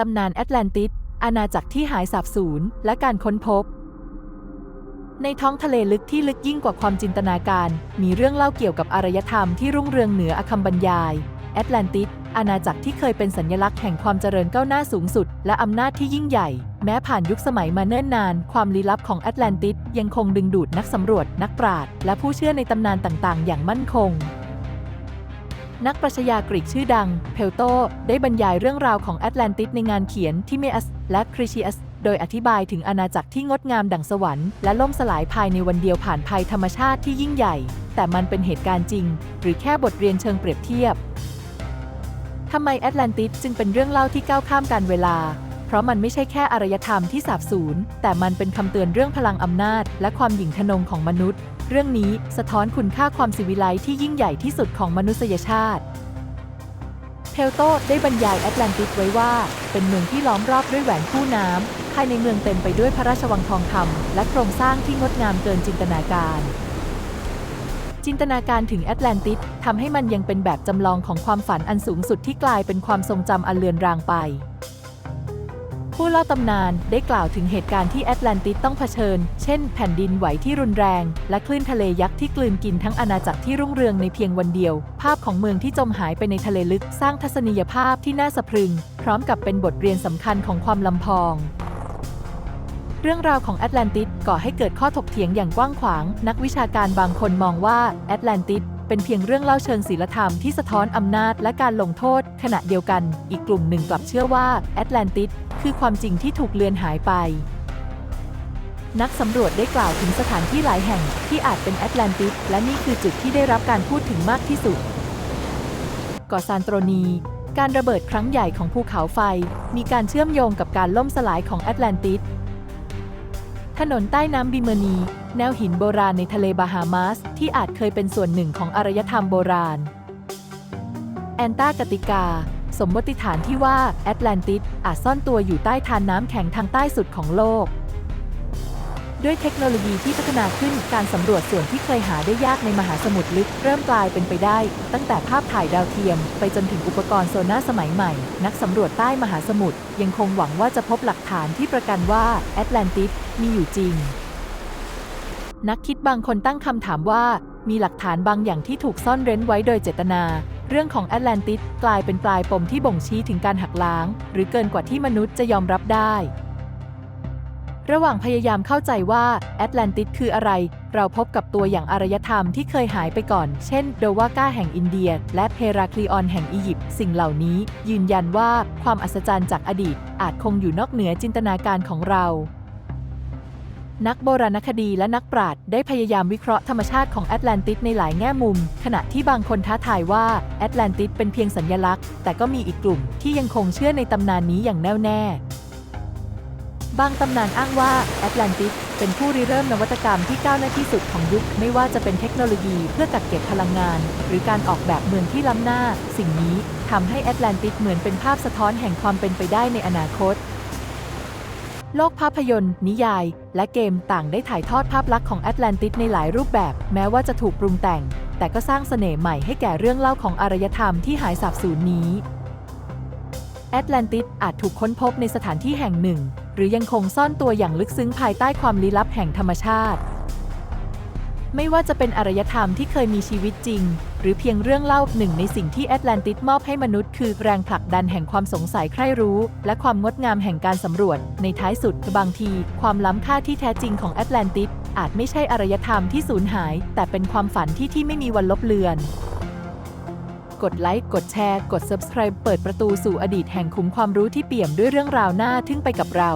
ตำนานแอตแลนติส อาณาจักรที่หายสาบสูญ และการค้นพบ ในท้องทะเลลึกที่ลึกยิ่งกว่าความจินตนาการ มีเรื่องเล่าเกี่ยวกับอารยธรรมที่รุ่งเรืองเหนืออคำบรรยาย แอตแลนติส อาณาจักรที่เคยเป็นสัญลักษณ์แห่งความเจริญก้าวหน้าสูงสุด และอำนาจที่ยิ่งใหญ่ แม้ผ่านยุคสมัยมาเนิ่นนาน ความลี้ลับของแอตแลนติสยังคงดึงดูดนักสำรวจ นักปราชญ์และผู้เชื่อในตำนานต่างๆ อย่างมั่นคง นักปรัชญากรีกชื่อดัง เพลโต ได้บรรยายเรื่องราวของแอตแลนติสในงานเขียนทิเมอัสและคริชิอสโดยอธิบายถึงอาณาจักรที่งดงามดั่งสวรรค์และล่มสลายภายในวันเดียวผ่านภัยธรรมชาติที่ยิ่งใหญ่ แต่มันเป็นเหตุการณ์จริง หรือแค่บทเรียนเชิงเปรียบเทียบทำไมแอตแลนติสจึงเป็นเรื่องเล่าที่ก้าวข้ามการเวลา เพราะมันไม่ใช่แค่อารยธรรมที่สาบสูญ แต่มันเป็นคำเตือนเรื่องพลังอำนาจ และความหยิ่งทะนงของมนุษย์ เรื่องนี้สะท้อนคุณค่าความสิวิไลซ์ที่ยิ่งใหญ่ที่สุดของมนุษยชาติเพลโตได้บรรยายแอตแลนติสไว้ว่า เป็นเมืองที่ล้อมรอบด้วยแหวนคู่น้ำภายในเมืองเต็มไปด้วยพระราชวังทองคำและโครงสร้างที่งดงามเกินจินตนาการจินตนาการถึงแอตแลนติสทำให้มันยังเป็นแบบจำลองของความฝันอันสูงสุดที่กลายเป็นความทรงจำอันเลือนรางไป ผู้เล่าตำนานได้กล่าวถึงเหตุการณ์ที่แอตแลนติสต้องเผชิญ เช่น แผ่นดินไหวที่รุนแรง และคลื่นทะเลยักษ์ที่กลืนกินทั้งอาณาจักรที่รุ่งเรืองในเพียงวันเดียว ภาพของเมืองที่จมหายไปในทะเลลึกสร้างทัศนียภาพที่น่าสะพรึง พร้อมกับเป็นบทเรียนสำคัญของความลำพองเรื่องราวของแอตแลนติสก่อให้เกิดข้อถกเถียงอย่างกว้างขวาง นักวิชาการบางคนมองว่าแอตแลนติส เป็นเพียงเรื่องเล่าเชิงศีลธรรมที่สะท้อนอำนาจและการลงโทษ ขณะเดียวกัน อีกกลุ่มหนึ่งกลับเชื่อว่าแอตแลนติสคือความจริงที่ถูกเลือนหายไป นักสำรวจได้กล่าวถึงสถานที่หลายแห่งที่อาจเป็นแอตแลนติสและนี่คือจุดที่ได้รับการพูดถึงมากที่สุดเกาะซานโตรนีการระเบิดครั้งใหญ่ของภูเขาไฟ มีการเชื่อมโยงกับการล่มสลายของแอตแลนติส ถนนใต้น้ำบิเมร์นี แนวหินโบราณในทะเลบาฮามาส ที่อาจเคยเป็นส่วนหนึ่งของอารยธรรมโบราณ แอนตากติกา สมมติฐานที่ว่าแอตแลนติสอาจซ่อนตัวอยู่ใต้ทานน้ำแข็งทางใต้สุดของโลก ด้วยเทคโนโลยีที่พัฒนาขึ้นการสำรวจส่วนที่เคยหาได้ยากในมหาสมุทรลึก เริ่มกลายเป็นไปได้ ตั้งแต่ภาพถ่ายดาวเทียม ไปจนถึงอุปกรณ์โซน่าสมัยใหม่ นักสำรวจใต้มหาสมุทรยังคงหวังว่าจะพบหลักฐานที่ประกันว่าแอตแลนติสมีอยู่จริง นักคิดบางคนตั้งคำถามว่า มีหลักฐานบางอย่างที่ถูกซ่อนเร้นไว้โดยเจตนาเรื่องของแอตแลนติสกลายเป็นปลายปมที่บ่งชี้ถึงการหักล้าง หรือเกินกว่าที่มนุษย์จะยอมรับได้ ระหว่างพยายามเข้าใจว่าแอตแลนติสคืออะไร เราพบกับตัวอย่างอารยธรรมที่เคยหายไปก่อน เช่นโดวาก้าแห่งอินเดีย และเพราคลีออนแห่งอียิปต์ สิ่งเหล่านี้ ยืนยันว่าความอัศจรรย์จากอดีต อาจคงอยู่นอกเหนือจินตนาการของเรา นักโบราณคดีและนักปราชญ์ได้พยายามวิเคราะห์ธรรมชาติของแอตแลนติสในหลายแง่มุม ขณะที่บางคนท้าทายว่าแอตแลนติสเป็นเพียงสัญญลักษณ์ แต่ก็มีอีกกลุ่มที่ยังคงเชื่อในตำนานนี้อย่างแน่วแน่ บางตำนานอ้างว่าแอตแลนติสเป็นผู้ริเริ่มนวัตกรรมที่ก้าวหน้าที่สุดของยุค ไม่ว่าจะเป็นเทคโนโลยีเพื่อกักเก็บพลังงาน หรือการออกแบบเมืองที่ล้ำหน้า สิ่งนี้ทำให้แอตแลนติสเหมือนเป็นภาพสะท้อนแห่งความเป็นไปได้ในอนาคต โลกภาพยนตร์ นิยาย และเกมต่างได้ถ่ายทอดภาพลักษณ์ของแอตแลนติสในหลายรูปแบบ แม้ว่าจะถูกปรุงแต่ง แต่ก็สร้างเสน่ห์ใหม่ให้แก่เรื่องเล่าของอารยธรรมที่หายสาบสูญนี้แอตแลนติสอาจถูกค้นพบในสถานที่แห่งหนึ่ง รือยังคงซ่อนตัวอย่างลึกซึ้งภายใต้ความลี้ลับแห่งธรรมชาติ ไม่ว่าจะเป็นอารยธรรมที่เคยมีชีวิตจริง หรือเพียงเรื่องเล่าหนึ่งในสิ่งที่แอตแลนติสมอบให้มนุษย์คือแรงผลักดันแห่งความสงสัยใคร่รู้ และความงดงามแห่งการสำรวจ ในท้ายสุดบางที ความล้ำค่าที่แท้จริงของแอตแลนติสอาจไม่ใช่อารยธรรมที่สูญหาย แต่เป็นความฝันที่ที่ไม่มีวันลบเลือน กดไลค์ กดแชร์ กด subscribe เปิดประตูสู่อดีตแห่งคุ้มความรู้ที่เปี่ยมด้วยเรื่องราวน่าทึ่งไปกับเรา